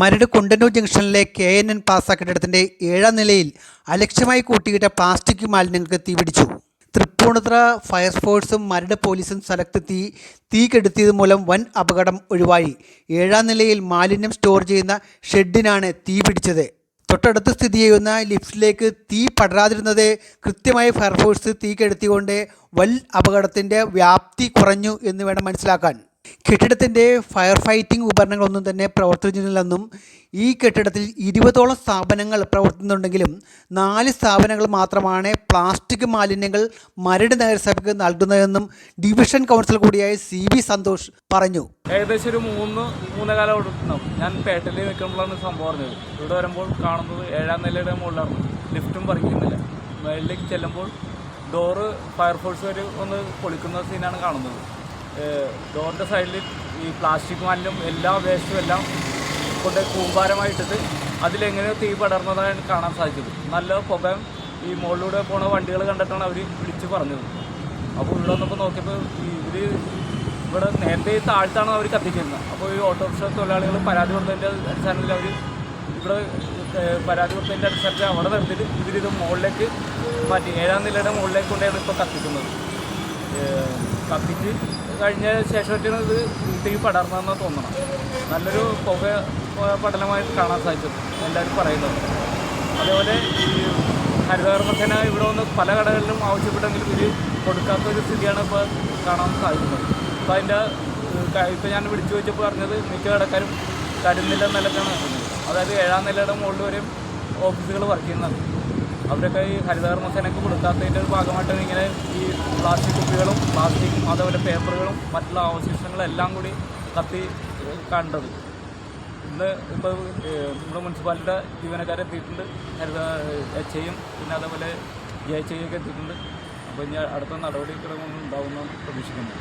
മരട് കുണ്ടന്നൂർ ജംഗ്ഷനിലെ K N N പാസ കെട്ടിടത്തിന്റെ ഏഴാം നിലയിൽ അലക്ഷ്യമായി കൂട്ടിയിട്ട പ്ലാസ്റ്റിക് മാലിന്യങ്ങൾക്ക് തീപിടിച്ചു തൃപ്പൂണിത്ര ഫയർഫോഴ്സും മരട് പോലീസും സ്ഥലത്തെത്തി തീ കെടുത്തിയത് മൂലം വൻ അപകടം ഒഴിവായി. ഏഴാം നിലയിൽ മാലിന്യം സ്റ്റോർ ചെയ്യുന്ന ഷെഡിനാണ് തീ പിടിച്ചത്. തൊട്ടടുത്ത് സ്ഥിതി ചെയ്യുന്ന ലിഫ്റ്റിലേക്ക് തീ പടരാതിരുന്നത് കൃത്യമായി ഫയർഫോഴ്സ് തീ കെടുത്തിക്കൊണ്ട് വൻ അപകടത്തിന്റെ വ്യാപ്തി കുറഞ്ഞു എന്ന് വേണം മനസ്സിലാക്കാൻ. കെട്ടിടത്തിന്റെ ഫയർ ഫൈറ്റിംഗ് ഉപകരണങ്ങളൊന്നും തന്നെ പ്രവർത്തിക്കുന്നില്ലെന്നും ഈ കെട്ടിടത്തിൽ ഇരുപതോളം സ്ഥാപനങ്ങൾ പ്രവർത്തിക്കുന്നുണ്ടെങ്കിലും നാല് സ്ഥാപനങ്ങൾ മാത്രമാണ് പ്ലാസ്റ്റിക് മാലിന്യങ്ങൾ മരട് നഗരസഭയ്ക്ക് നൽകുന്നതെന്നും ഡിവിഷൻ കൗൺസിൽ കൂടിയായ സി വി സന്തോഷ് പറഞ്ഞു. ഏകദേശം ഒരു മൂന്ന് മൂന്നേകാലം ഞാൻ പേട്ടലിൽ നിൽക്കുമ്പോഴാണ് സംഭവം അറിഞ്ഞത്. ഇവിടെ വരുമ്പോൾ കാണുന്നത് ഏഴാം നിലയുടെ മുകളിലാണ്. ലിഫ്റ്റും പറിക്കുന്നില്ല. മേളിലേക്ക് ചെല്ലുമ്പോൾ ഡോറ് ഫയർഫോഴ്സ് വരെ ഒന്ന് പൊളിക്കുന്ന സീനാണ് കാണുന്നത്. ഡോറിന്റെ സൈഡിൽ ഈ പ്ലാസ്റ്റിക് മാലിന്യം എല്ലാ വേസ്റ്റും എല്ലാം കൊണ്ട് കൂമ്പാരമായിട്ടിട്ട് അതിലെങ്ങനെ തീ പടർന്നതാണ് കാണാൻ സാധിച്ചത്. നല്ല പുകയും ഈ മുകളിലൂടെ പോണ വണ്ടികൾ കണ്ടിട്ടാണ് അവർ വിളിച്ച് പറഞ്ഞത്. അപ്പോൾ ഇവിടെ വന്നപ്പോൾ നോക്കിയപ്പോൾ ഇവർ ഇവിടെ നേരത്തെ താഴ്ത്താണ് അവർ കത്തിച്ചിരുന്നത്. അപ്പോൾ ഈ ഓട്ടോറിക്ഷ തൊഴിലാളികൾ പരാതി കൊടുത്തതിന്റെ അടിസ്ഥാനത്തിൽ അവർ ഇവിടെ പരാതി കൊടുത്തതിന്റെ അടിസ്ഥാനത്തിൽ അവിടെ നിർത്തിയിട്ട് ഇവരിത് മുകളിലേക്ക് മാറ്റി. ഏഴാം നിലയുടെ മുകളിലേക്ക് കൊണ്ടാണ് ഇപ്പോൾ കത്തിക്കുന്നത്. കത്തിച്ച് കഴിഞ്ഞ ശേഷമായിട്ടാണ് ഇത് തീ പടർന്നതെന്ന് തോന്നണം. നല്ലൊരു പുക പടലമായിട്ട് കാണാൻ സാധിച്ചത് എല്ലാവരും പറയുന്നത്. അതേപോലെ ഈ ഹരിതകർമ്മസേന ഇവിടെ വന്ന് പല കടകളിലും ആവശ്യപ്പെട്ടെങ്കിലും ഇത് കൊടുക്കാത്ത ഒരു സ്ഥിതിയാണ് ഇപ്പോൾ കാണാൻ സാധിക്കുന്നത്. അപ്പോൾ അതിന്റെ ഇപ്പോൾ ഞാൻ വിളിച്ചു വെച്ചപ്പോൾ പറഞ്ഞത് മിക്ക കടക്കാരും തരുന്നില്ല നിലക്കാണ്. അതായത് ഏഴാം നിലയുടെ മുകളിൽ വരെയും ഓഫീസുകൾ വർക്ക് ചെയ്യുന്നുണ്ട് അവരൊക്കെ ഈ ഹരിതകർമ്മസേനയ്ക്ക് കൊടുക്കാത്തതിന്റെ ഒരു ഭാഗമായിട്ടാണ് ഇങ്ങനെ ഈ പ്ലാസ്റ്റിക് കുപ്പികളും പ്ലാസ്റ്റിക് അതേപോലെ പേപ്പറുകളും മറ്റുള്ള അവശിഷ്ടങ്ങളും എല്ലാം കൂടി കത്തി കണ്ടത്. ഇന്ന് ഇപ്പോൾ നമ്മുടെ മുനിസിപ്പാലിറ്റിയുടെ ജീവനക്കാരെ എത്തിയിട്ടുണ്ട്. ഹരിത എച്ച് ഐയും പിന്നെ അതേപോലെ ജെ എച്ച് ഐ ഒക്കെ എത്തിയിട്ടുണ്ട്. അപ്പോൾ ഇനി അടുത്ത നടപടിക്രമങ്ങൾ ഉണ്ടാവുമെന്ന് പ്രതീക്ഷിക്കുന്നു